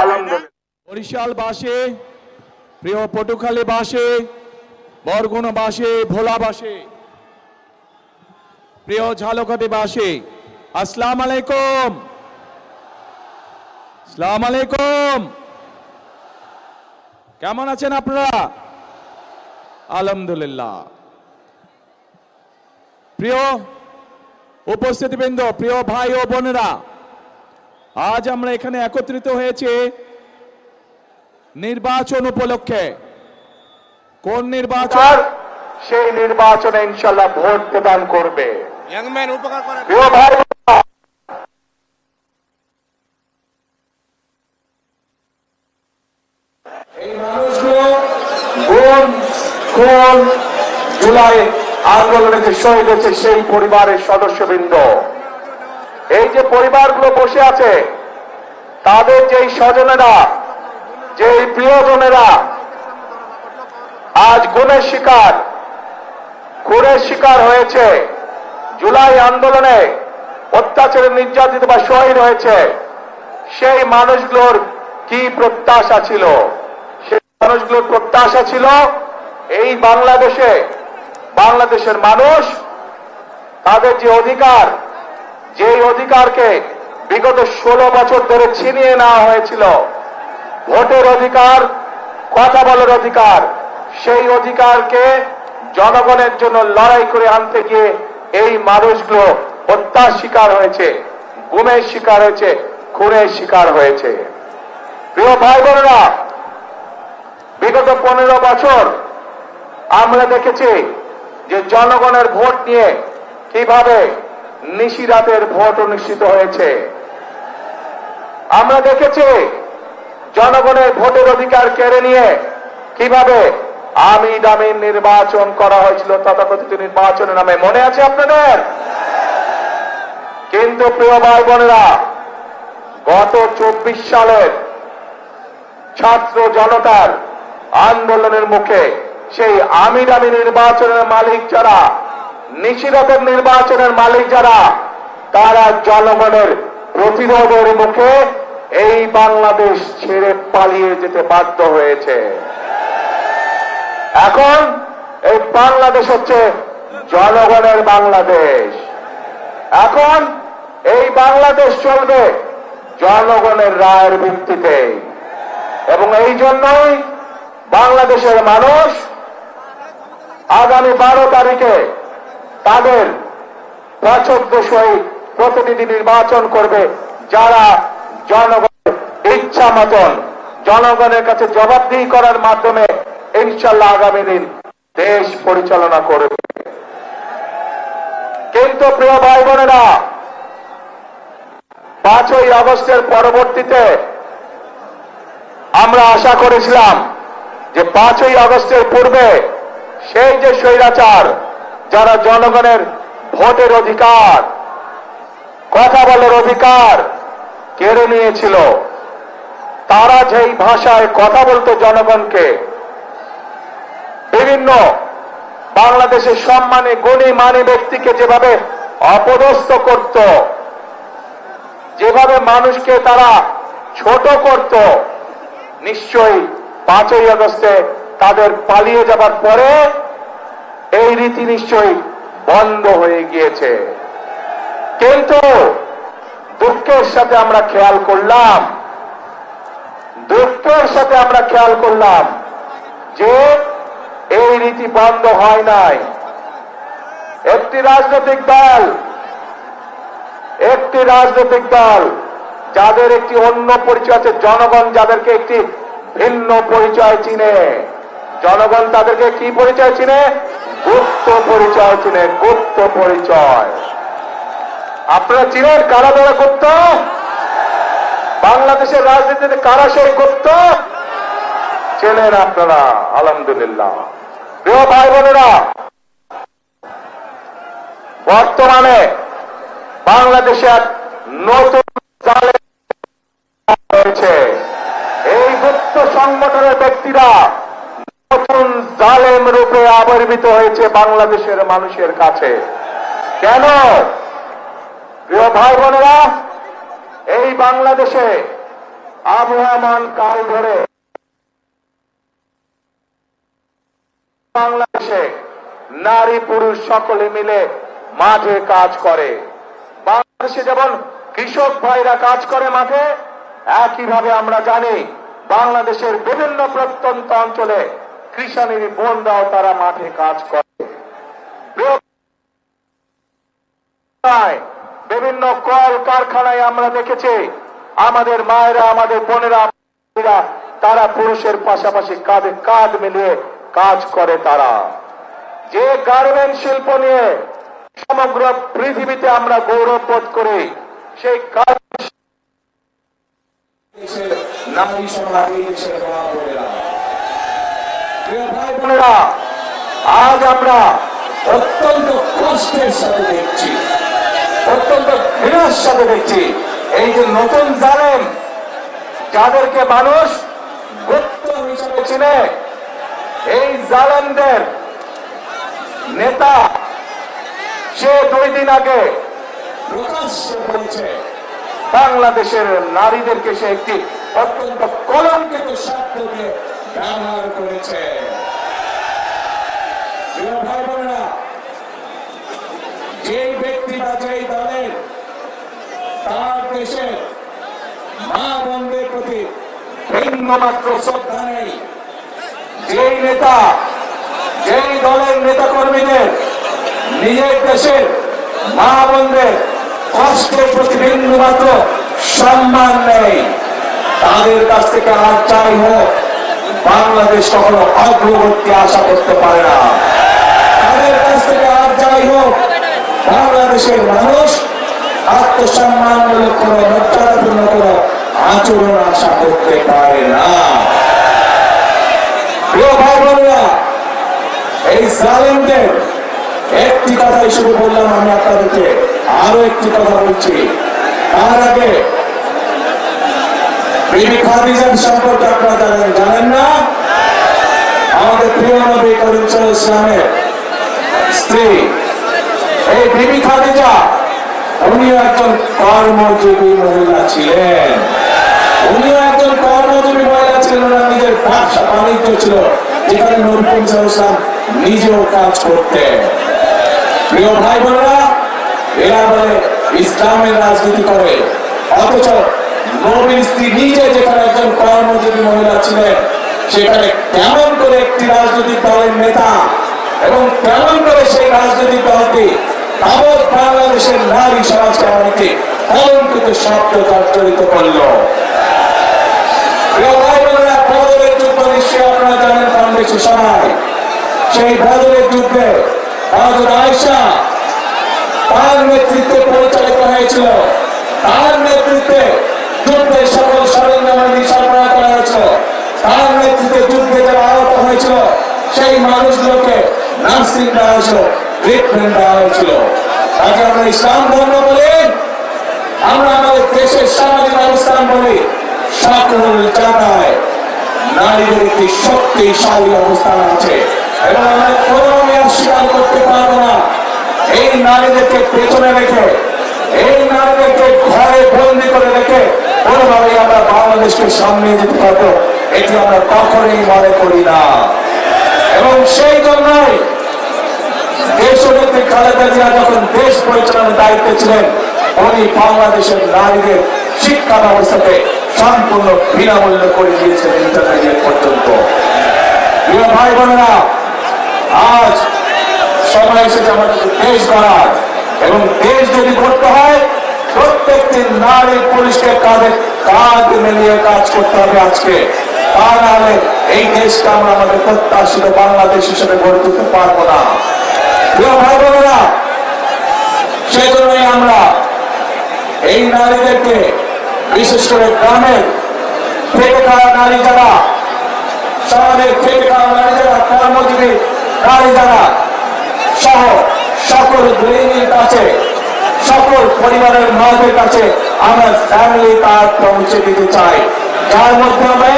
আলহামদুলিল্লাহ। বরিশালবাসী, প্রিয় পটুখালীবাসী, বরগুনাবাসী, ভোলাবাসী, প্রিয় ঝালকাঠিবাসী, আসসালাম আলাইকুম। আসসালাম আলাইকুম। কেমন আছেন আপনারা? আলহামদুলিল্লাহ। প্রিয় উপস্থিতিবৃন্দ, প্রিয় ভাই ও বোনেরা আজ আমরা এখানে একত্রিত হয়েছি নির্বাচন উপলক্ষে। কোন নির্বাচন? সেই নির্বাচনে ইনশাল্লাহ ভোট প্রদান করবে। এই মানুষগুলো জুলাই আন্দোলনে যে শহীদ হয়েছে সেই পরিবারের সদস্যবৃন্দ? এই যে পরিবারগুলো বসে আছে, তাদের যেই স্বজনেরা, যেই প্রিয়জনেরা, আজ গুণের শিকার, খুনের শিকার হয়েছে, জুলাই আন্দোলনে অত্যাচারে নির্যাতিত বা শহীদ হয়েছে, সেই মানুষগুলোর কি প্রত্যাশা ছিল? সেই মানুষগুলোর প্রত্যাশা ছিল, এই বাংলাদেশে, বাংলাদেশের মানুষ, তাদের যে অধিকার যেই অধিকারকে বিগত ষোলো বছর ধরে ছিনিয়ে নেওয়া হয়েছিল, ভোটের অধিকার, কথা বলার অধিকার, সেই অধিকারকে জনগণের জন্য লড়াই করে আনতে গিয়ে এই মানুষগুলো হত্যার শিকার হয়েছে, গুমের শিকার হয়েছে, খুনের শিকার হয়েছে। প্রিয় ভাই বোনেরা বিগত পনেরো বছর আমরা দেখেছি যে জনগণের ভোট নিয়ে কীভাবে নিশিরাতের ভোট অনুষ্ঠিত হয়েছে। আমরা দেখেছি, জনগণের ভোটের অধিকার কেড়ে নিয়ে কীভাবে আমি দামি নির্বাচন করা হয়েছিল তথাকথিত নির্বাচনের নামে। মনে আছে আপনাদের? কিন্তু প্রিয় ভাই বোনেরা গত চব্বিশ সালের ছাত্র জনতার আন্দোলনের মুখে সেই আমি দামি নির্বাচনের মালিক যারা নিশিরাতের নির্বাচনের মালিক যারা, তারা জনগণের প্রতিরোধের মুখে এই বাংলাদেশ ছেড়ে পালিয়ে যেতে বাধ্য হয়েছে। এখন এই বাংলাদেশ হচ্ছে জনগণের বাংলাদেশ। এখন এই বাংলাদেশ চলবে জনগণের রায়ের ভিত্তিতে। এবং এই জন্যই বাংলাদেশের মানুষ আগামী বারো তারিখে তাদের পছন্দসই প্রতিনিধি নির্বাচন করবে যারা জনগণের ইচ্ছা মতন। জনগণের কাছে জবাবদিহি করার মাধ্যমে ইনশাল্লাহ আগামী দিন দেশ পরিচালনা করবে। কিন্তু প্রিয় ভাই বোনেরা পাঁচই আগস্টের পরবর্তীতে আমরা আশা করেছিলাম যে পাঁচই আগস্টের পূর্বে সেই যে স্বৈরাচার যারা জনগণের ভোটের অধিকার, কথা বলার অধিকার কেড়ে নিয়েছিল, তারা যেই ভাষায় কথা বলতো জনগণকে, বিভিন্ন বাংলাদেশের সম্মানে, গুণী মানে ব্যক্তিকে যেভাবে অপদস্থ করত, যেভাবে মানুষকে তারা ছোট করত, নিশ্চয়ই পাঁচই আগস্টে তাদের পালিয়ে যাবার পরে এই রীতি নিশ্চয়ই বন্ধ হয়ে গিয়েছে। কিন্তু দুঃখের সাথে আমরা খেয়াল করলাম, দুঃখের সাথে আমরা খেয়াল করলাম যে এই রীতি বন্ধ হয় নাই। একটি রাজনৈতিক দল, একটি রাজনৈতিক দল, যাদের একটি অন্য পরিচয় আছে, জনগণ যাদেরকে একটি ভিন্ন পরিচয় চিনে। জনগণ তাদেরকে কি পরিচয় চিনে? গুপ্ত পরিচয় চিনে গুপ্ত পরিচয়। আপনারা চিনেন কারা দ্বারা গুপ্ত? বাংলাদেশের রাজনীতিতে কারা সেই গুপ্ত? চেনেন আপনারা, আলহামদুলিল্লাহ। প্রিয় ভাই বোনেরা বর্তমানে বাংলাদেশে এক নতুন জালে হয়েছে এই গুপ্ত সংগঠনের ব্যক্তিরা জালেম রূপে আবির্ভূত হয়েছে বাংলাদেশের মানুষের কাছে। কেন? প্রিয় ভাই বোনেরা, এই বাংলাদেশে আবহমান কাল ধরে বাংলাদেশে নারী পুরুষ সকলে মিলে মাঠে কাজ করে। বাংলাদেশে যেমন কৃষক ভাইরা কাজ করে মাঠে, একইভাবে আমরা জানি বাংলাদেশের বিভিন্ন প্রত্যন্ত অঞ্চলে কৃষাণীর বোনরাও তারা মাঠে কাজ করে বিভিন্ন কল কারখানায় আমরা দেখেছি, আমাদের মায়েরা, আমাদের বোনেরা তারা পুরুষের পাশাপাশি কাঁধে কাঁধ মিলিয়ে কাজ করে তারা যে গার্মেন্ট শিল্প নিয়ে সমগ্র পৃথিবীতে আমরা গৌরব বোধ করি, সেই কাজ নারী বোনেরা। আজ আমরা অত্যন্ত কষ্টের সাথে দেখছি, অত্যন্ত ঘৃণার সাথে দেখছি। এই যে নতুন জালেম, যাদেরকে মানুষ এই জালেমদের নেতা, সে দুই দিন আগে বাংলাদেশের নারীদেরকে সে একটি অত্যন্ত কলঙ্কিত শব্দ দিয়ে ব্যবহার করেছে। ভাই যেই ব্যক্তি বা যেই দলের, তার দেশের মা বোনদের প্রতি ভিন্নমাত্র শ্রদ্ধা নেই। যেই নেতা, যেই দলের নেতা কর্মীদের নিজের দেশের মা বোনদের কষ্টের প্রতি বিন্দুমাত্র সম্মান নেই, তাদের কাছ থেকে আর চাই হোক। বাংলাদেশ কখনো অগ্রগতি আশা করতে পারে না। তাদের কাছ থেকে আর যাই হোক, বাংলাদেশের মানুষ আত্মসম্মানমূলক কোনো মর্যাদাপূর্ণ কোনো আচরণ আশা করতে পারে না। এই জালেমদের একটি কথাই শুরু বললাম আমি আপনাদেরকে, আরও একটি কথা বলছি। তার আগে বিবি খাদিজার সম্পর্কে আপনারা জানেন না? আমাদের প্রিয় নবী করিম ইসলামের স্ত্রী, এই বিবি খাদিজা, উনিও একজন কর্মজীবী মহিলা ছিলেন। উনিও একজন কর্মজীবী মহিলা ছিলেন, ওনার নিজের ব্যবসা, বাণিজ্য ছিল, যেখানে নবী করিম সাল্লাল্লাহু আলাইহি ইসলাম নিজেও কাজ করতেন। প্রিয় ভাই বোনেরা এরা বলে ইসলামের রাজনীতি করে, অথচ নবীর স্ত্রী নিজে যেখানে একজন কর্মজীবী মহিলা ছিলেন, সেখানে কেমন করে একটি রাজনৈতিক দলের নেতা এবং কেমন করে সেই রাজনৈতিক দলটি তাবৎ বাংলাদেশের নারী সমাজকে অনেকে কলঙ্কিত শব্দ জর্জরিত করল। আপনারা জানেন কম বেশি সবাই সেই বদলের যুদ্ধে আয়েশা তার নেতৃত্বে পরিচালিত হয়েছিল। তার নেতৃত্বে যুদ্ধের সকল সরঞ্জামাদি সরবরাহ করা হয়েছিল। তার নেতৃত্বে যুদ্ধে যারা আহত হয়েছিল। সেই মানুষগুলোকে নার্সিং দেওয়া হয়েছিল ট্রিটমেন্ট দেওয়া হয়েছিল। আজ আমরা ইসলাম ধর্ম বলি। আমরা আমাদের দেশের সামাজিক অবস্থান বলি। সকল জায়গায় নারীদের একটি শক্তিশালী অবস্থান আছে। এবং আমরা অস্বীকার করতে পারব না। এই নারীদেরকে পেছনে রেখে, এই নারীদেরকে ঘরে বন্দি করে রেখে কোনোভাবেই আমরা বাংলাদেশকে সামনে যেতে পারব। এটি আমরা কখনোই মনে করি না। এবং সেই জন্যই দেশনেত্রী খালেদা জিয়া যখন দেশ পরিচালনার দায়িত্বে ছিলেন, উনি বাংলাদেশের নারীদের শিক্ষা ব্যবস্থাকে সম্পূর্ণ বিনামূল্যে করে দিয়েছেন ইন্টারমিডিয়েট পর্যন্ত। প্রিয় ভাই বোনেরা, আজ সময় এসেছে আমাদের দেশ গড়ার। এবং দেশ যদি করতে হয় প্রত্যেকটি নারী পুলিশকে কাঁধে কাঁধ মিলিয়ে কাজ করতে হবে আজকে। তা নাহলে এই দেশকে আমরা আমাদের প্রত্যাশিত বাংলাদেশ হিসেবে গড়ে তুলতে পারব না। ভাই বোনেরা, সেজন্যই আমরা এই নারীদেরকে, বিশেষ করে গ্রামের খেটে খাওয়া নারী যারা শহরের খেটে খাওয়া নারী যারা, কর্মজীবী নারী যারা, সহ সকল গৃহিণীর কাছে সকল পরিবারের মায়েদের কাছে আমরা ফ্যামিলি কার্ড পৌঁছে দিতে চাই। যার মাধ্যমে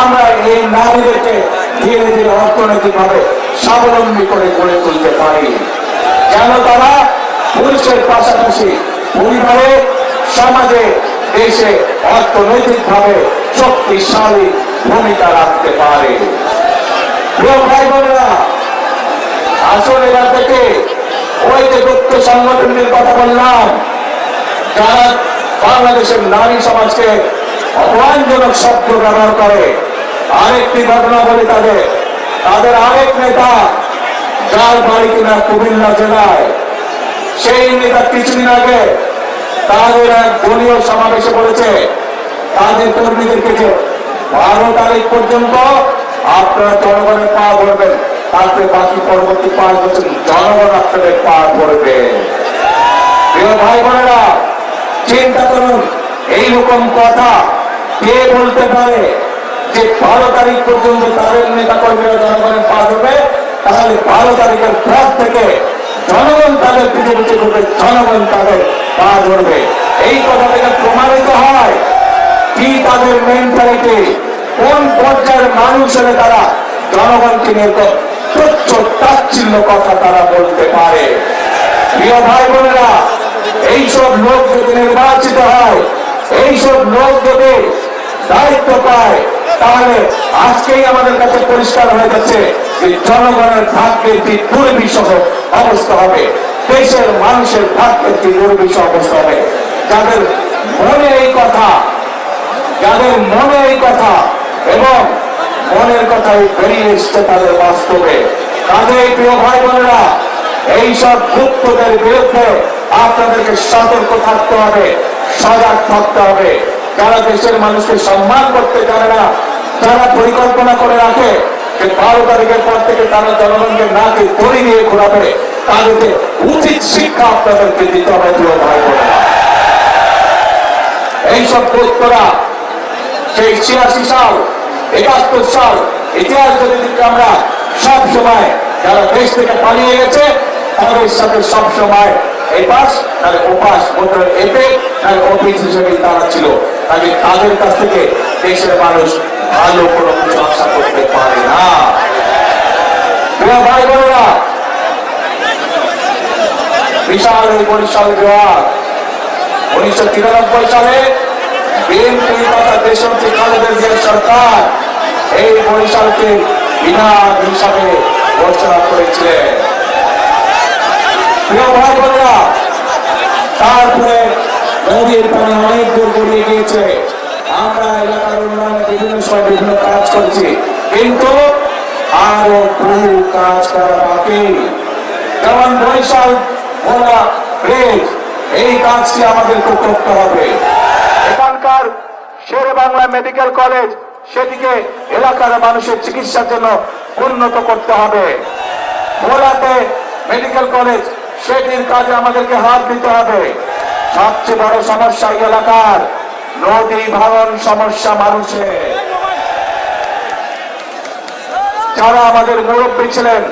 আমরা এই নারীদেরকে ধীরে ধীরে অর্থনৈতিকভাবে স্বাবলম্বী করে গড়ে তুলতে পারি। যেন তারা? পুরুষের পাশাপাশি পরিবারে, সমাজে, দেশে অর্থনৈতিকভাবে শক্তিশালী ভূমিকা রাখতে পারে। আসলে এবার থেকে ওই যে গুপ্ত সংগঠনের কথা বললাম। যারা বাংলাদেশের নারী সমাজকে অপমানজনক শব্দ ব্যবহার করে, আরেকটি ঘটনা বলি তাদের। তাদের আরেক নেতা যার বাড়ি কিনা কুমিল্লা জেলায়, সেই নেতা কিছুদিন আগে তাদের এক দলীয় সমাবেশে বলেছে, তাদের কর্মীদেরকে যে বারো তারিখ পর্যন্ত আপনারা জনগণের পা ধরবেন। তারপরে বাকি পরবর্তী পাঁচ বছর জনগণ আপনাদের পা ধরবে। প্রিয় ভাই বোনেরা চিন্তা করুন এইরকম কথা কে বলতে পারে যে বারো তারিখ পর্যন্ত তাদের নেতা কর্মীরা জনগণের পা ধরবে? তাহলে বারো তারিখের পর থেকে জনগণ তাদের পিছিয়ে পিছিয়ে করবে, জনগণ তাদের পা ধরবে। এই কথা থেকে প্রমাণিত হয় কি তাদের মেন্টালিটি কোন পর্যায়ের মানুষ হলে তারা জনগণকে নিয়ে তুচ্ছ কথা তারা বলতে পারে। প্রিয় ভাই বোনেরা এইসব লোক যদি নির্বাচিত হয়, এইসব লোক যদি দায়িত্ব পায়, তাহলে আজকেই আমাদের কাছে পরিষ্কার হয়ে যাচ্ছে যে জনগণের ভাগ্যের কি দুর্বিষহ অবস্থা হবে, দেশের মানুষের ভাগ্যের কি দুর্বিষহ অবস্থা হবে। যাদের মনে এই কথা, যাদের মনে এই কথা এবং মনের কথাই বেরিয়ে এসছে তাদের বাস্তবে। কাজে প্রিয় ভাই বোনেরা এইসব গুপ্তদের বিরুদ্ধে আপনাদেরকে সতর্ক থাকতে হবে, সজাগ থাকতে হবে। যারা দেশের মানুষকে সম্মান করতে জানে না, তারা পরিকল্পনা করে রাখে যে বারো তারিখের পর থেকে তারা জনগণকে নাকে দড়ি দিয়ে ঘোরাবে। তাদেরকে উচিত শিক্ষা আপনাদেরকে দিতে হবে, প্রিয় ভাই বোনেরা এইসব গুপ্তরা, সেই ছিয়াশি সাল একাত্তর সাল ইতিহাস যদি আমরা সব সময় যারা দেশ থেকে পালিয়ে গেছে, তাদের সাথে সব সময় এপাস তাহলে ওপাস মধ্যে এপে তাহলে অফিস হিসেবে তারা ছিল। তাহলে তাদের কাছ থেকে দেশের মানুষ ভালো কোনো কিছু আশা করতে পারে না। ভাই বোনেরা, বিশাল এই বরিশাল বিভাগ, উনিশশো তিরানব্বই সালে বিএনপি তথা দেশমন্ত্রী খালেদা জিয়া সরকার এই বরিশালকে বিভাগ হিসাবে ঘোষণা করেছিলেন প্রিয় ভাই বোনেরা তারপরে নদীর পানি অনেক দূর গড়িয়ে গিয়েছে। আমরা এলাকার উন্নয়নে বিভিন্ন সময় বিভিন্ন কাজ করছি। কিন্তু আরও বহু কাজ করা বাকি। যেমন বরিশাল ভোলা ব্রিজ, এই কাজটি আমাদেরকে করতে হবে। শের বাংলা মেডিকেল কলেজ, সেটিকে এলাকার মানুষের চিকিৎসার জন্য উন্নত করতে হবে। ভোলাতে মেডিকেল কলেজ, সেটির কাজে আমাদেরকে হাত দিতে হবে। সবচেয়ে বড় সমস্যা এলাকার, নদী ভাঙন সমস্যা মানুষের। যারা আমাদের মুরব্বী ছিলেন,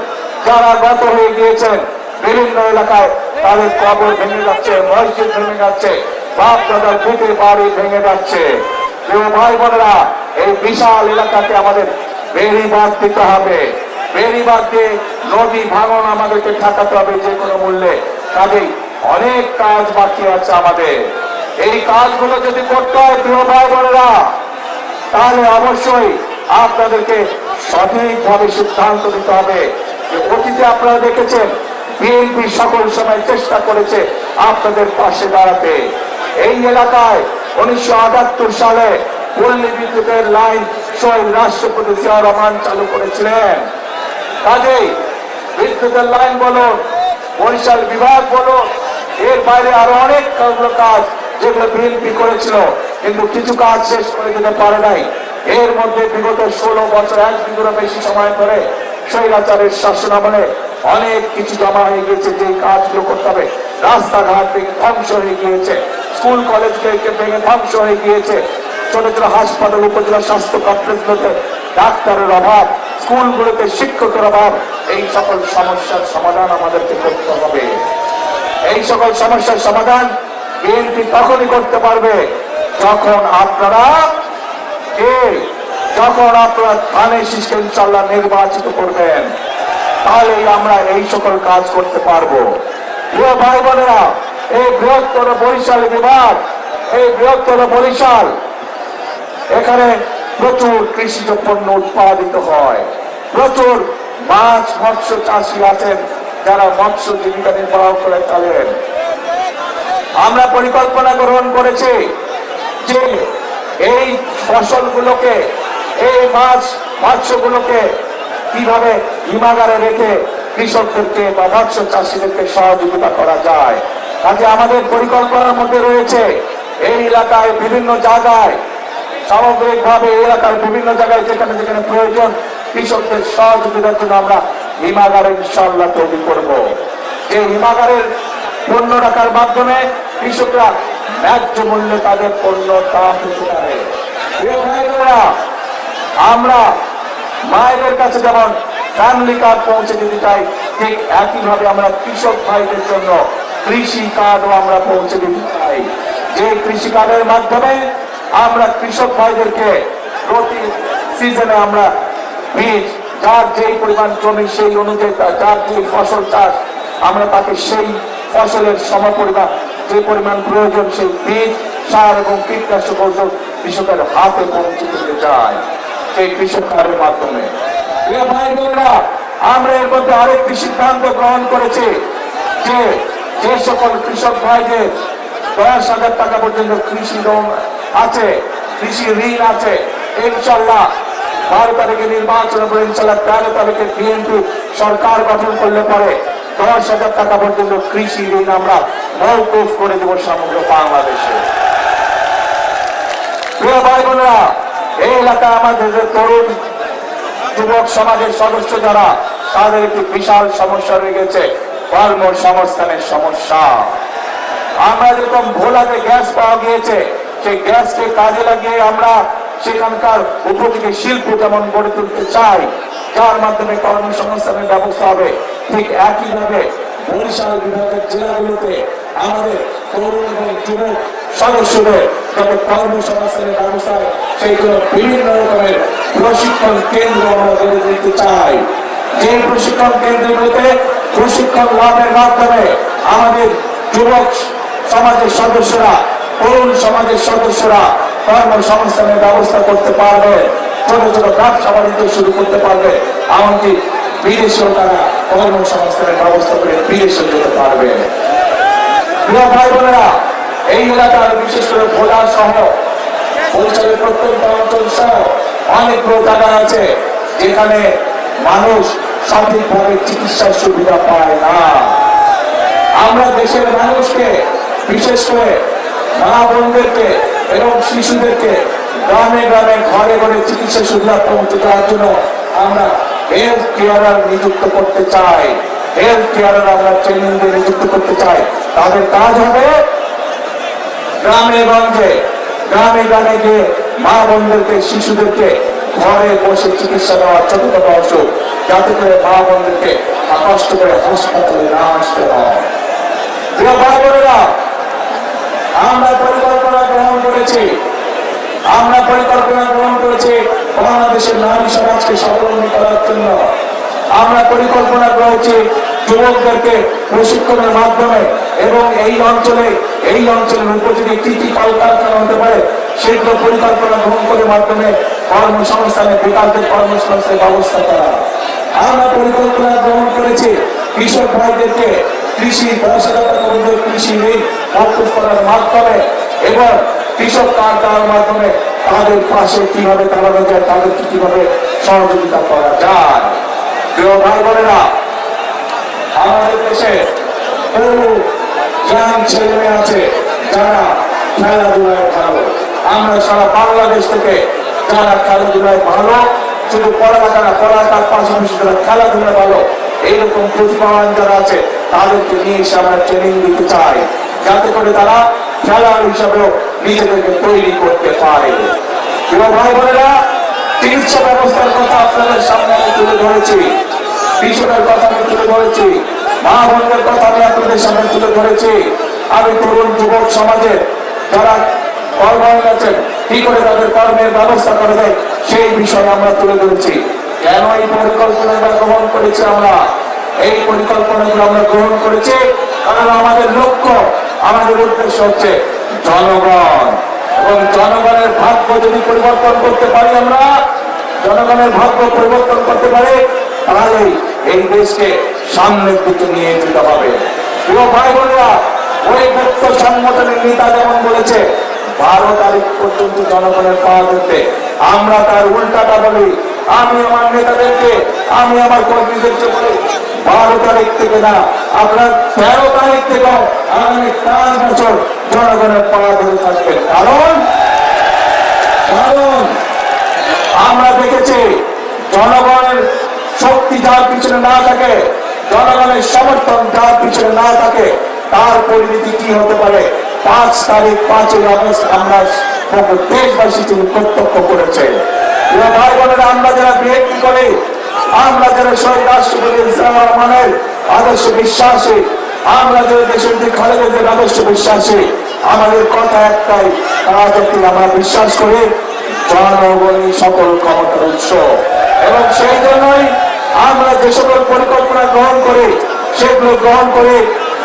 যারা গত হয়ে গিয়েছেন, বিভিন্ন এলাকায় তাদের কবর ভেঙে যাচ্ছে, মসজিদ ভেঙে যাচ্ছে, বাপ দাদার বাড়ি ভেঙে যাচ্ছে। প্রিয় ভাই বোনেরা, এই বিশাল এলাকাতে আমাদের বেড়িবাদ দিতে হবে। বেড়িবাদ দিয়ে নদী ভাঙন আমাদেরকে ঠেকাতে হবে যে কোনো মূল্যে। কাজেই অনেক কাজ বাকি আছে আমাদের। এই কাজগুলো যদি করতে হয়, প্রিয় ভাই বোনেরা, তাহলে অবশ্যই আপনাদেরকে সঠিকভাবে সিদ্ধান্ত নিতে হবে। অতীতে আপনারা দেখেছেন, বিএনপি সকল সময় চেষ্টা করেছে আপনাদের পাশে দাঁড়াতে। এই এলাকায় উনিশশো আটাত্তর সালে পল্লী বিদ্যুতের লাইন শহীদ রাষ্ট্রপতি জিয়া রহমান চালু করেছিলেন। কাজেই বিদ্যুতের লাইন বলুন, বরিশাল বিভাগ বলুন, এর বাইরে আরও অনেক কাজ যেগুলো বিএনপি করেছিল, কিন্তু কিছু কাজ শেষ করে দিতে পারে নাই। এর মধ্যে বিগত ষোলো বছর এক বিঘুরও বেশি সময় ধরে স্বৈরাচারের শাসন আমলে অনেক কিছু জমা হয়ে গিয়েছে যে কাজগুলো করতে হবে, রাস্তাঘাট ভেঙে ধ্বংস হয়ে গিয়েছে। স্কুল কলেজগুলোকে ভেঙে ধ্বংস হয়ে গিয়েছে। ছোট ছোট হাসপাতাল, উপজেলা স্বাস্থ্য কমপ্লেক্সগুলোতে ডাক্তারের অভাব, স্কুলগুলোতে শিক্ষকের অভাব। এই সকল সমস্যার সমাধান আমাদেরকে করতে হবে। এই সকল সমস্যার সমাধান বিএনপি তখনই করতে পারবে যখন আপনারা যখন আপনারা ধানের শীষকে ইনশাল্লাহ নির্বাচিত করবেন, তাহলেই আমরা এই সকল কাজ করতে পারব। ভাই বোনেরা এই বৃহত্তর বরিশাল বিভাগ এই বৃহত্তর বরিশাল। এখানে প্রচুর কৃষিজ পণ্য উৎপাদিত হয়। প্রচুর মাছ, মৎস্য চাষী আছেন যারা মৎস্য জীবিকা নির্বাহ করে চলেন। আমরা পরিকল্পনা গ্রহণ করেছি যে এই ফসলগুলোকে, এই মাছ, মৎস্যগুলোকে কীভাবে হিমাগারে রেখে কৃষকদেরকে বা মৎস্য চাষীদেরকে সহযোগিতা করা যায়। কাজে আমাদের পরিকল্পনার মধ্যে রয়েছে। এই এলাকায় বিভিন্ন জায়গায়, সামগ্রিকভাবে এলাকার বিভিন্ন জায়গায় যেখানে যেখানে প্রয়োজন, কৃষকদের সহযোগিতার জন্য আমরা হিমাগারে ইনশাল্লাহ তৈরি করব। এই হিমাগারের পণ্য রাখার মাধ্যমে কৃষকরা ন্যায্য মূল্যে তাদের পণ্য দাম পেতে পারে। আমরা মায়েদের কাছে যেমন ফ্যামিলি কার্ড পৌঁছে দিতে চাই, ঠিক একইভাবে আমরা কৃষক ভাইদের জন্য কৃষি কার্ডও আমরা পৌঁছে দিতে চাই। যে কৃষি কার্ডের মাধ্যমে আমরা কৃষক ভাইদেরকে প্রতি সিজনে আমরা বীজ, যার যেই পরিমাণ জমি, সেই অনুযায়ী যার যে ফসল চাষ, আমরা তাকে সেই ফসলের সমপরিমাণ, যে পরিমাণ প্রয়োজন, সেই বীজ, সার এবং কীটনাশক ওষুধ কৃষকের হাতে পৌঁছে দিতে চায় সেই কৃষক কার্ডের মাধ্যমে। আমরা এর মধ্যে আরেকটি সিদ্ধান্ত গ্রহণ করেছি যে যে সকল কৃষক ভাইদের দশ হাজার টাকা পর্যন্ত কৃষি লোন আছে, কৃষি ঋণ আছে, ইনশাল্লাহ বারো তারিখে নির্বাচন করে ইনশাল্লাহ তেরো তারিখে বিএনপি সরকার গঠন করলে পরে দশ হাজার টাকা পর্যন্ত কৃষি ঋণ আমরা মৌকুফ করে দেব সমগ্র বাংলাদেশে। প্রিয় ভাই বোনেরা এই এলাকায় আমাদের যে তরুণ যুবক সমাজের সদস্য যারা, তাদের একটি বিশাল সমস্যা রয়ে গেছে। কর্মসংস্থানের সমস্যা। আমরা যেরকম ভোলাতে গ্যাস পাওয়া গিয়েছে সেই গ্যাসকে কাজে লাগিয়ে আমরা সেখানকার উপযোগী শিল্প যেমন গড়ে তুলতে চাই যার মাধ্যমে কর্মসংস্থানের ব্যবস্থা হবে। ঠিক একইভাবে বরিশাল বিভাগের জেলাগুলোতে আমাদের তরুণ এবং যুবক সদস্যদের যাতে কর্মসংস্থানের ব্যবস্থা হয়, সেই জন্য বিভিন্ন রকমের প্রশিক্ষণ কেন্দ্র আমরা গড়ে তুলতে চাই। যে প্রশিক্ষণ কেন্দ্রগুলোতে প্রশিক্ষণ লাভের মাধ্যমে আমাদের যুবক সমাজের সদস্যরা, তরুণ সমাজের সদস্যরা কর্মসংস্থানের ব্যবস্থা করতে পারবে, ছোট ছোট ব্যবসা বাণিজ্য শুরু করতে পারবে, এমনকি বিদেশেও তারা কর্মসংস্থানের ব্যবস্থা করে বিদেশে যেতে পারবে। ভাই বোনেরা, এই এলাকার বিশেষ করে ভোলা সহ বরিশালের প্রত্যন্ত অঞ্চল সহ অনেকগুলো জায়গা আছে। যেখানে মানুষ সঠিকভাবে চিকিৎসার সুবিধা পায় না। আমরা দেশের মানুষকে, বিশেষ করে মা বোনদেরকে এবং শিশুদেরকে গ্রামে গ্রামে ঘরে ঘরে চিকিৎসা সুবিধা পৌঁছে দেওয়ার জন্য আমরা হেলথ কেয়ারার নিযুক্ত করতে চাই। হেলথ কেয়ারার আমরা ট্রেনিং দিয়ে নিযুক্ত করতে চাই। তাদের কাজ হবে গ্রামে গঞ্জে, গ্রামে গ্রামে গিয়ে মা বোনদেরকে, শিশুদেরকে ঘরে বসে চিকিৎসা দেওয়া ছোট ছোট অসুখ যাতে করে মা বোনদেরকে কষ্ট করে হাসপাতালে না আসতে হয়। আমরা পরিকল্পনা গ্রহণ করেছি। আমরা পরিকল্পনা গ্রহণ করেছি বাংলাদেশের নারী সমাজকে স্বাবলম্বী করার জন্য। আমরা পরিকল্পনা করেছি যুবকদেরকে প্রশিক্ষণের মাধ্যমে এবং এই অঞ্চলে, এই অঞ্চলের উপযোগী কি কি কলকারখানা হতে পারে, সেগুলো পরিকল্পনা গ্রহণ করে মাধ্যমে কর্মসংস্থানের বিকাশের কর্মসংস্থানের ব্যবস্থা করা। আমরা পরিকল্পনা গ্রহণ করেছি। কৃষক ভাইদেরকে কৃষি হাজার কৃষি ঋণ মৌকুফ করার মাধ্যমে এবং কৃষক কার্ড দেওয়ার মাধ্যমে তাদের পাশে কীভাবে দাঁড়ানো যায় তাদেরকে কীভাবে সহযোগিতা করা যায়। প্রিয় ভাই বোনেরা আমাদের দেশে বহু ইয়াং ছেলে আছে যারা খেলাধুলায় ভালো। আমরা সারা বাংলাদেশ থেকে যারা খেলাধুলায় ভালো, শুধু পড়ালেখা না, পড়ালেখার পাশাপাশি যারা খেলাধুলা ভালো। এইরকম প্রতিভাবান যারা আছে, তাদেরকে নিয়ে এসে আমরা ট্রেনিং দিতে চাই। যাতে করে তারা খেলার হিসাবেও নিজেদেরকে তৈরি করতে পারে। প্রিয় ভাই বোনেরা, চিকিৎসা ব্যবস্থার কথা আপনাদের সামনে আমি তুলে ধরেছি। কৃষকের কথা আমি তুলে ধরেছি। মা বোনদের কথা আমি আপনাদের সামনে তুলে ধরেছি। আমি তরুণ যুবক সমাজে যারা কর্মহীন আছেন কি করে তাদের কর্মের ব্যবস্থা করা যায়, সেই বিষয়ে আমরা তুলে ধরেছি। কেন এই পরিকল্পনাটা গ্রহণ করেছি আমরা? এই পরিকল্পনাগুলো আমরা গ্রহণ করেছি কারণ আমাদের লক্ষ্য, আমাদের উদ্দেশ্য হচ্ছে জনগণ। এবং জনগণের ভাগ্য যদি পরিবর্তন করতে পারি আমরা, জনগণের ভাগ্য পরিবর্তন করতে পারি, তাহলে এই দেশকে সামনের দিকে নিয়ে যেতে হবে। প্রিয় ভাই বোনেরা, ওই গুপ্ত সংগঠনের নেতা যেমন বলেছে বারো তারিখ পর্যন্ত জনগণের পাওয়া যেতে আমরা তার উল্টাটা বলি, আমি আমার নেতাদেরকে, আমি আমার কর্মীদেরকে বলি, বারো তারিখ থেকে না, আপনার তেরো তারিখ থেকে আগামী পাঁচ বছর জনগণের পাওয়া ধরে থাকবেন। কারণ কারণ আমরা দেখেছি জনগণের শক্তি যার পিছনে না থাকে, জনগণের সমর্থন যার পিছনে না থাকে তার পরিণতি কি হতে পারে? পাঁচ তারিখ, পাঁচই আগস্ট আমরা দেশবাসী তিনি প্রত্যক্ষ করেছে ভাই বোনেরা, আমরা যারা বিএনপি করি, আমরা যারা শহীদ রাষ্ট্রপতি ইসলাম রহমানের আদর্শ বিশ্বাসী, আমরা যারা দেশের দিক খালেদের আদর্শ বিশ্বাসী, আমাদের কথা একটাই তারা আমরা বিশ্বাস করি, জনগণই সকল ক্ষমতার উৎস। এবং সেই জন্যই আমরা যে সকল পরিকল্পনা গ্রহণ করি, সেগুলো গ্রহণ করে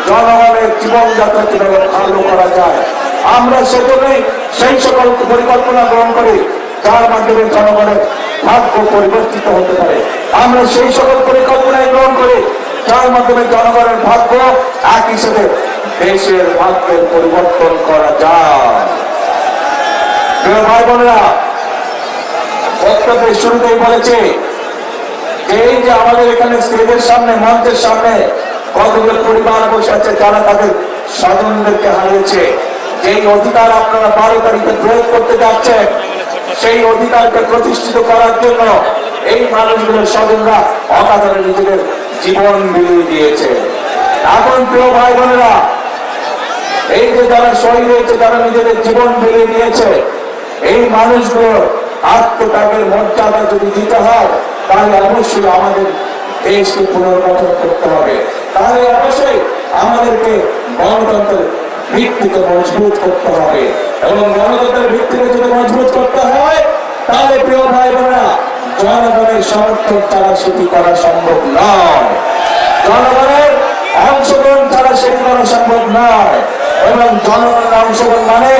জনগণের জীবনযাত্রা কীভাবে ভালো করা যায়? আমরা সেজন্যই সেই সকল পরিকল্পনা গ্রহণ করি যার মাধ্যমে জনগণের ভাগ্য পরিবর্তিত হতে পারে। আমরা সেই সকল পরিকল্পনায় গ্রহণ করি যার মাধ্যমে জনগণের ভাগ্য এক হিসেবে দেশের ভাগ্যের পরিবর্তন করা যায়। ভাই বোনেরা, বক্তব্যের শুরুতেই বলেছে, এই যে আমাদের এখানে স্টেজের সামনে, মঞ্চের সামনে কতগুলো পরিবার বসে আছে, যারা তাদের স্বজনদেরকে হারিয়েছে। যেই অধিকার আপনারা বারো তারিখে প্রয়োগ করতে যাচ্ছেন, সেই অধিকারকে প্রতিষ্ঠিত করার জন্য এই মানুষগুলোর স্বজনরা অকাতরে নিজেদের জীবন বিলিয়ে দিয়েছে। এখন প্রিয় ভাই বোনেরা এই যে যারা শহীদ হয়েছে, যারা নিজেদের জীবন বেরিয়ে দিয়েছে, এই মানুষগুলো আত্মত্যাগের মর্যাদা যদি দিতে হয়, তাহলে অবশ্যই আমাদের দেশকে পুনর্গঠন করতে হবে। তাহলে অবশ্যই আমাদেরকে গণতন্ত্রের ভিত্তিকে মজবুত করতে হবে। এবং গণতন্ত্রের ভিত্তিকে যদি মজবুত করতে হয়, তাহলে প্রিয় ভাই বোনেরা জনগণের সমর্থন ছাড়া সেটি করা সম্ভব নয়। জনগণের অংশগ্রহণ ছাড়া সেটি করা সম্ভব নয়। এবং জনগণের অংশগ্রহণ মানে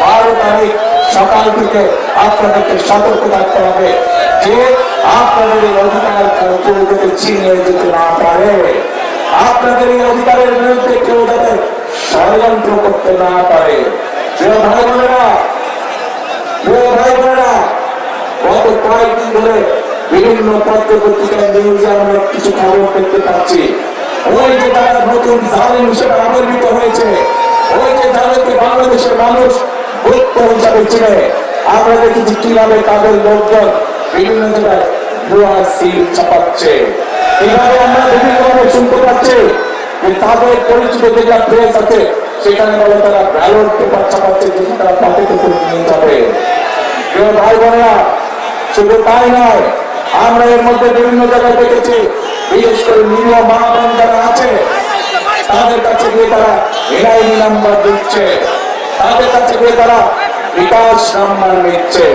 বারো তারিখ সকাল থেকে আপনাদেরকে সতর্ক থাকতে হবে যে আপনাদের এই অধিকার কেউ যাতে ছিনিয়ে যেতে না পারে। আপনাদের এই অধিকারের বিরুদ্ধে কেউ যাতে ষড়যন্ত্র করতে না পারে। ভাই বোনেরা ভাই বোনেরা, গত কয়েকদিন ধরে বিভিন্ন পত্র নিউজে আমরা কিছু খবর দেখতে পাচ্ছি। ওই যে তারা নতুন জালিম হিসেবে আবির্ভূত হয়েছে, ওই যে যাদেরকে বাংলাদেশের মানুষ গুরুত্ব হিসাবে চিনে আমরা দেখেছি কীভাবে তাদের লোকজন বিভিন্ন জায়গায় সিল চাপাচ্ছে এইভাবে আমরা বিভিন্নভাবে শুনতে পাচ্ছি যে তাদের পরিচিত যেটা প্রেস আছে, সেখানে বলে তারা ব্যালট পেপার চাপাচ্ছে যদি তারা পকেটে করে নিয়ে যাবে। ভাই বোনেরা, শুধু তাই নয়, আমরা এর মধ্যে বিভিন্ন জায়গায় দেখেছি, বিশেষ করে নিরীহ মা বোন যারা আছে, তাদের কাছে গিয়ে তারা এনআইডি নাম্বার দিচ্ছে। তাদের কাছে গিয়ে তারা বিকাশ নাম্বার নিচ্ছে।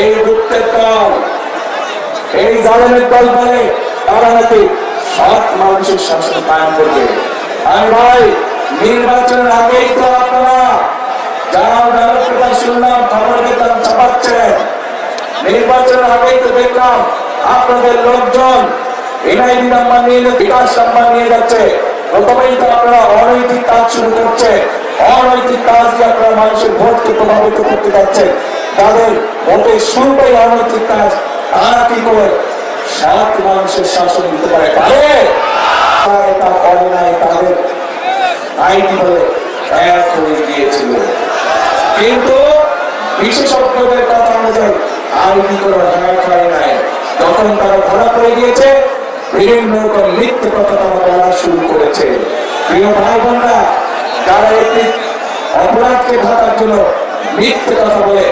এই দুঃখের দল, এই জালেমের দল বলে তারা নাকি সৎ মানুষের শাসন কায়ন করবে। আর ভাই, নির্বাচনের আগেই তো আপনারা যারা ব্যালট শুনলাম খবর দেখলাম ছাপাচ্ছেন নির্বাচনের আগেই তো দেখলাম আপনাদের লোকজন এনআইডি নাম্বার নিয়ে, বিকাশ নাম্বার নিয়ে যাচ্ছে। প্রথমেই তো আপনারা অনৈতিক কাজ শুরু করছে আপনারা মানুষের ভোটকে প্রভাবিত করতে যাচ্ছেন। তাদের ভোটের শুরুটাই অনৈতিক কাজ তারা কি করে? সাত মানুষের শাসন দিতে পারে। পারে? তারা এটা করে নাই তাদের আইডি বলে এক হয়ে গিয়েছিল। কিন্তু বিশেষজ্ঞদের কথা অনুযায়ী আইডি কোনো হ্যাক হয় নাই। যখন তারা ধরা পড়ে গিয়েছে, বিভিন্ন রকম মিথ্যে কথা তারা বলা শুরু করেছে। প্রিয় ভাই বোনরা যারা একটি অপরাধকে ঢাকার জন্য মিথ্যে কথা বলে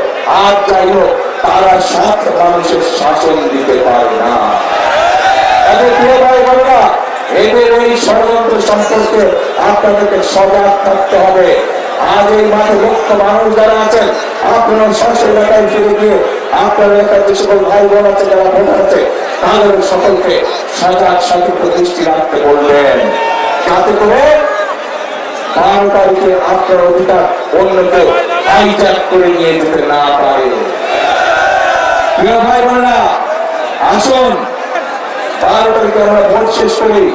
আজ যাই হোক তারা সাত মানুষের শাসন দিতে পারে না। তাদের প্রিয় ভাই বোনেরা, এদের এই ষড়যন্ত্র সম্পর্কে আপনাদেরকে সজাগ থাকতে হবে। আজ এই মাঠে লক্ষ মানুষ যারা আছেন, আপনারা স্বশ এলাকায় ফিরে গিয়ে আপনার এলাকার যে সকল ভাই বোন আছে, যারা ভোটার আছে, তাদের সকলকে সজাগ সতর্ক দৃষ্টি রাখতে বলবেন। যাতে করে বারো তারিখে আপনার অধিকার অন্য কেউ হাইজ্যাক করে নিয়ে যেতে না পারে। প্রিয় ভাই বোনেরা আসুন, বারো তারিখে আমরা ভোট শেষ করি।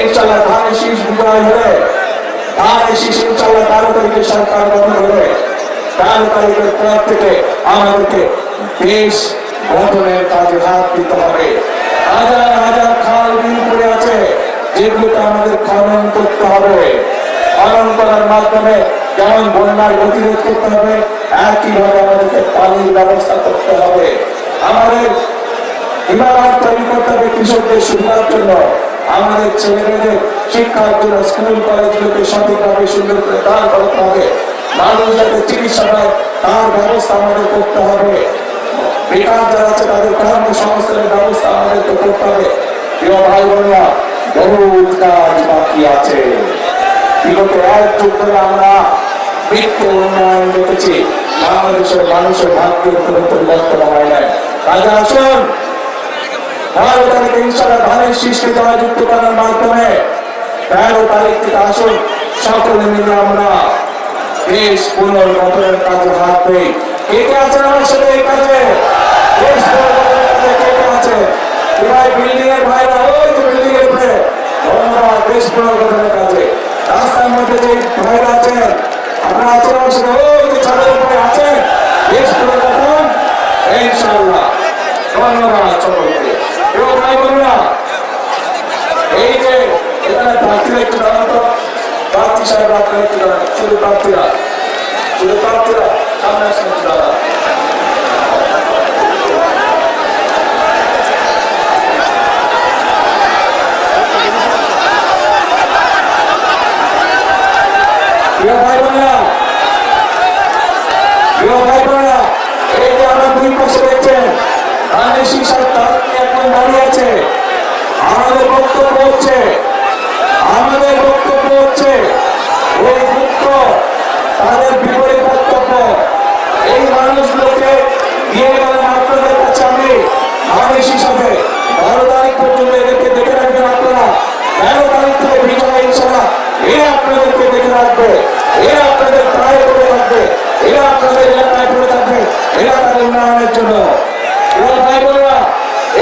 ইনশাল্লাহ ধানের শীষ বিজয় হলে ধানের শীষ ইনশাল্লাহ বারো তারিখে সরকার গঠন হলে তেরো তারিখের পর থেকে আমাদেরকে দেশ গঠনের কাজে হাত দিতে হবে। হাজার হাজার খাল বিল পড়ে আছে। যেগুলোকে আমাদের খনন করতে হবে। খনন করার মাধ্যমে যেমন বন্যার প্রতিরোধ করতে হবে, একইভাবে আমাদেরকে পানির ব্যবস্থা করতে হবে। আমাদের ইমারত তৈরি করতে হবে কৃষকদের সুবিধার জন্য। আমাদের ছেলে মেয়েদের শিক্ষার জন্য স্কুল কলেজগুলোকে সঠিকভাবে সুন্দর করে দান করতে হবে। মানুষ যাতে চিকিৎসা পায়, তার ব্যবস্থা আমাদের করতে হবে। বেকার যারা আছে, তাদের কর্মসংস্থানের ব্যবস্থা আমাদেরকে করতে হবে। প্রিয় ভাই বোনরা বহুত কাজ বাকি আছে। বিগত এক যুগ ধরে আমরা বৃত্ত উন্নয়ন দেখেছি। বাংলাদেশের মানুষের ভাগ্যের কোনো পরিবর্তন হয় নাই। কাজে আসুন। বারো তারিখে ইনশাল্লাহ ধানের শীষকে জয়যুক্ত করার মাধ্যমে তেরো তারিখ থেকে আসুন। সকলে মিলে আমরা দেশ পুনর্গঠনের কাজে হাত দেই। কে কে আছেন আমার সাথে এই কাজে? দেশ পুনর্গঠনের কে কে আছে? বিল্ডিং এর ভাইরা ওই বিল্ডিং এর উপরে। ধন্যবাদ, দেশ পুনর্গঠনের কাজে। রাস্তার মধ্যে যে ভাইরা আছেন আপনারা আছেন সাথে ওই যে ছাদের উপরে আছেন। দেশ পুনর্গঠন ইনশাআল্লাহ। ধন্যবাদ সকলকে এবং ভাই বোনেরা, এই যে এখানে প্রার্থীরা একটু দাঁড়ান তো। প্রার্থী সাহেব, আপনারা একটু দাঁড়ান। শুধু প্রার্থীরা। শুধু প্রার্থীরা, সামনে আসেন একটু দাঁড়ান প্রিয় ভাই বোনেরা প্রিয় ভাই বোনেরা এই যে আমরা দুই পাশে দেখছেন ধানের শীষার তার এখন দাঁড়িয়ে আছে আমাদের বক্তব্য হচ্ছে, আমাদের বক্তব্য হচ্ছে, ওই মুক্ত তাদের বিপরীত বক্তব্য। এই মানুষগুলোকে দিয়ে গেলেন আপনাদের কাছে আমি আদেশ হিসাবে। বারো তারিখ পর্যন্ত এদেরকে দেখে রাখবেন আপনারা। তেরো তারিখ থেকে বিজয় ইনশাল্লাহ এরা আপনাদেরকে দেখে রাখবে। এরা আপনাদের প্রায় করে রাখবে এরা আপনাদের এলাকায় করে থাকবে। এলাকার উন্নয়নের জন্য।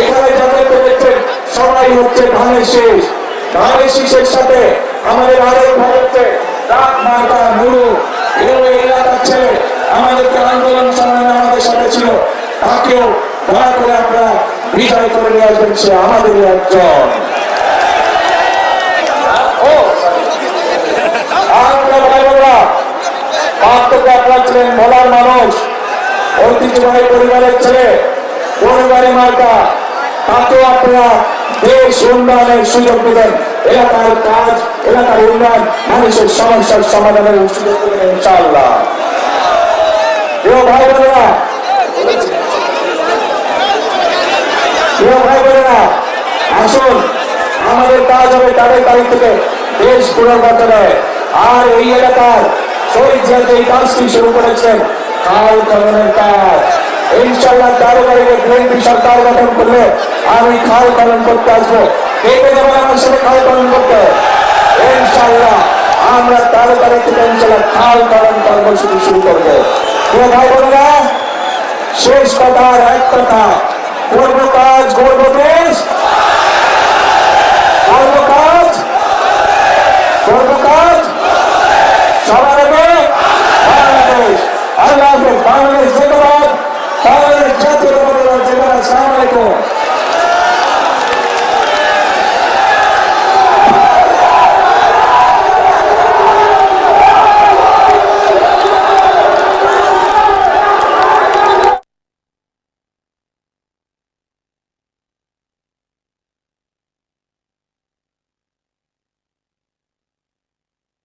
এখানে যাদেরকে দেখছেন, সবাই হচ্ছে ধানের শীষ। ধানের শীষের সাথে আমাদের ভাই হচ্ছে রাত মার্কা মুরু এই এলাকার ছেলে। আমাদেরকে আন্দোলন সংগ্রামে আমাদের সাথে ছিল। তাকেও দয়া করে আপনারা বিজয় করে নিয়ে আসবেন, সে আমাদের একজন ও sorry। আমরা ভাই বোনেরা আপনার ছিলেন ভোলার মানুষ, ঐতিহ্যবাহী পরিবারের ছেলে পরিবারে মার্কা। তাকেও আপনারা দেশ উন্নয়নের সুযোগ দেবেন এলাকার কাজ, এলাকার উন্নয়ন, মানুষের সমস্যার সমাধানের সুযোগ দেবেন ইনশাআল্লাহ। ভাই বোনেরা, প্রিয় ভাই বোনেরা, আসুন, আমাদের কাজ হবে তাদের তারিখ থেকে দেশ পুনর্গঠনে। আর এই এলাকার কাজটি শুরু করেছেন। খননের কাজ। ইনশাল্লাহ তেরো সরকার করলে আমি খাল খনন করতে আসব। আমার সাথে খাল খনন করতে? ইনশাল্লাহ আমরা তেরো তারিখ ইনশাল্লাহ খাল খনন কর্মসূচি শুরু করব। প্রিয় ভাই বোনেরা শেষ কথা এক কথা করব কাজ করব দেশ করব কাজ করব কাজ সবার আগে বাংলাদেশ আল্লাহ হাফেজ বাংলাদেশ জিন্দাবাদ। বাংলাদেশ জাতীয় জিন্দাবাদ আসসালামু আলাইকুম।